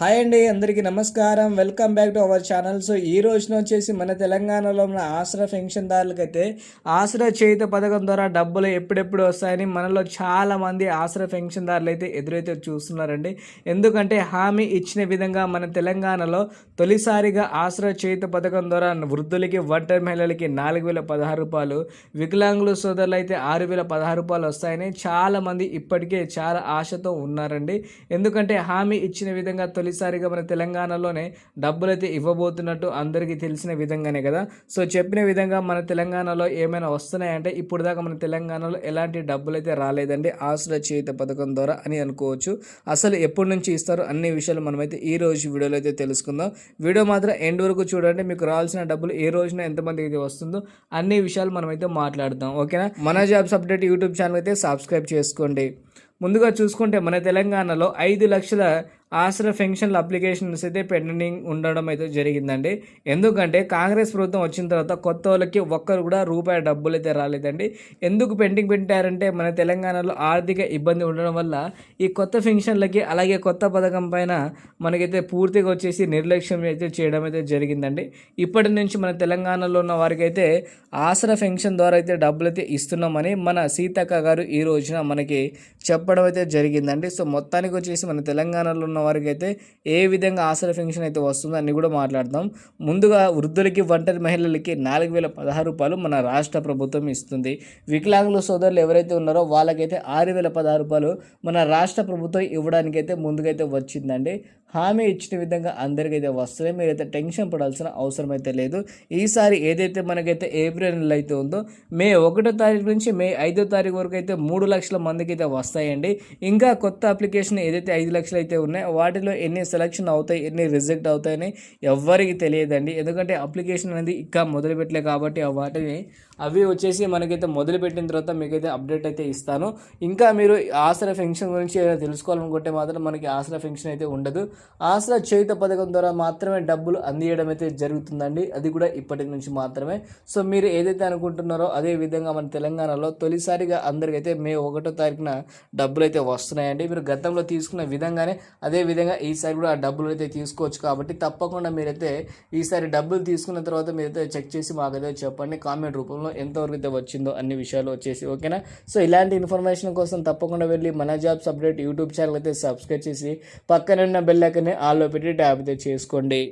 Hi అండి అందరికీ నమస్కారం. Welcome back to our channel. So ఈ రోజున వచ్చేసి మన తెలంగాణలో ఉన్న ఆసరా పెన్షన్దారులకైతే ఆసరా చేయుత పథకం ద్వారా డబ్బులు ఎప్పుడెప్పుడు వస్తాయని మనలో చాలామంది ఆసరా పెన్షన్దారులు అయితే ఎదురైతే చూస్తున్నారండి. ఎందుకంటే హామీ ఇచ్చిన విధంగా మన తెలంగాణలో తొలిసారిగా ఆసరా చేయుత పథకం ద్వారా వృద్ధులకి ఒంటరి మహిళలకి నాలుగు వేల పదహారు రూపాయలు వికలాంగుల సోదరులు అయితే ఆరు వేల పదహారు రూపాయలు వస్తాయని చాలామంది ఇప్పటికే చాలా ఆశతో ఉన్నారండి. ఎందుకంటే హామీ ఇచ్చిన విధంగా తొలిసారిగా మన తెలంగాణలోనే డబ్బులు అయితే ఇవ్వబోతున్నట్టు అందరికీ తెలిసిన విధంగానే కదా? సో చెప్పిన విధంగా మన తెలంగాణలో ఏమైనా వస్తున్నాయంటే ఇప్పుడు దాకా మన తెలంగాణలో ఎలాంటి డబ్బులు అయితే రాలేదండి ఆసుల చేయుత పథకం ద్వారా అని అనుకోవచ్చు. అసలు ఎప్పటి నుంచి ఇస్తారో అన్ని విషయాలు మనమైతే ఈ రోజు వీడియోలో అయితే తెలుసుకుందాం. వీడియో మాత్రం ఎండ్ వరకు చూడండి మీకు రావాల్సిన డబ్బులు ఏ రోజున ఎంతమందికి అయితే వస్తుందో అన్ని విషయాలు మనమైతే మాట్లాడదాం ఓకేనా? మన జాబ్స్ అప్డేట్ యూట్యూబ్ ఛానల్ అయితే సబ్స్క్రైబ్ చేసుకోండి. ముందుగా చూసుకుంటే మన తెలంగాణలో ఐదు లక్షల ఆసరా పెన్షన్ల అప్లికేషన్స్ అయితే పెండింగ్ ఉండడం అయితే జరిగిందండి. ఎందుకంటే కాంగ్రెస్ ప్రభుత్వం వచ్చిన తర్వాత కొత్త వాళ్ళకి ఒక్కరు కూడా రూపాయి డబ్బులు అయితే రాలేదండి. ఎందుకు పెండింగ్ పెట్టారంటే మన తెలంగాణలో ఆర్థిక ఇబ్బంది ఉండడం వల్ల ఈ కొత్త పెన్షన్లకి అలాగే కొత్త పథకం పైన మనకైతే పూర్తిగా వచ్చేసి నిర్లక్ష్యం అయితే చేయడం అయితే జరిగిందండి. ఇప్పటి నుంచి మన తెలంగాణలో ఉన్న వారికైతే ఆసరా పెన్షన్ ద్వారా అయితే డబ్బులు అయితే ఇస్తున్నామని మన సీతక్క గారు ఈ రోజున మనకి చెప్పడం అయితే జరిగిందండి. సో మొత్తానికి వచ్చేసి మన తెలంగాణలో ఉన్న వారికి అయితే ఏ విధంగా ఆసరా పెన్షన్ అయితే వస్తుందో అన్ని కూడా మాట్లాడదాం. ముందుగా వృద్ధులకి ఒంటరి మహిళలకి నాలుగు వేల పదహారు రూపాయలు మన రాష్ట్ర ప్రభుత్వం ఇస్తుంది. వికలాంగుల సోదరులు ఎవరైతే ఉన్నారో వాళ్ళకైతే ఆరు వేల పదహారు రూపాయలు మన రాష్ట్ర ప్రభుత్వం ఇవ్వడానికైతే ముందుకైతే వచ్చిందండి. హామీ ఇచ్చిన విధంగా అందరికైతే వస్తుంది మీరైతే టెన్షన్ పడాల్సిన అవసరం అయితే లేదు. ఈసారి ఏదైతే మనకైతే ఏప్రిల్ నెల అయితే ఉందో మే ఒకటో తారీఖు నుంచి మే ఐదో తారీఖు వరకు అయితే మూడు లక్షల మందికి అయితే వస్తాయండి. ఇంకా కొత్త అప్లికేషన్ ఏదైతే ఐదు లక్షలు అయితే ఉన్నాయో వాటిలో ఎన్ని సెలక్షన్ అవుతాయి ఎన్ని రిజెక్ట్ అవుతాయని ఎవ్వరికి తెలియదండి. ఎందుకంటే అప్లికేషన్ అనేది ఇంకా మొదలుపెట్టలే కాబట్టి ఆ వాటిని అవి వచ్చేసి మనకైతే మొదలుపెట్టిన తర్వాత మీకైతే అప్డేట్ అయితే ఇస్తాను. ఇంకా మీరు ఆసరా ఫెన్షన్ గురించి ఏదైనా తెలుసుకోవాలనుకుంటే మాత్రం మనకి ఆసరా ఫెన్షన్ అయితే ఉండదు. ఆసరా చేయుత పథకం ద్వారా మాత్రమే డబ్బులు అందియడం అయితే జరుగుతుందండి. అది కూడా ఇప్పటి నుంచి మాత్రమే. సో మీరు ఏదైతే అనుకుంటున్నారో అదే విధంగా మన తెలంగాణలో తొలిసారిగా అందరికైతే మే ఒకటో తారీఖున డబ్బులు అయితే వస్తున్నాయండి. మీరు గతంలో తీసుకున్న విధంగానే అదే విధంగా ఈసారి కూడా ఆ డబ్బులు అయితే తీసుకోవచ్చు కాబట్టి తప్పకుండా మీరైతే ఈసారి డబ్బులు తీసుకున్న తర్వాత మీరైతే చెక్ చేసి మాకైతే చెప్పండి. కామెంట్ రూపంలో ఎంతవరకు అయితే వచ్చిందో అన్ని విషయాలు వచ్చేసి ఓకేనా? సో ఇలాంటి ఇన్ఫర్మేషన్ కోసం తప్పకుండా వెళ్ళి మన జాబ్స్ అప్డేట్ యూట్యూబ్ ఛానల్ అయితే సబ్స్క్రైబ్ చేసి పక్కన ఉన్న బెల్ ఐకన్ని ఆల్లో పెట్టి ట్యాప్ అయితే చేసుకోండి.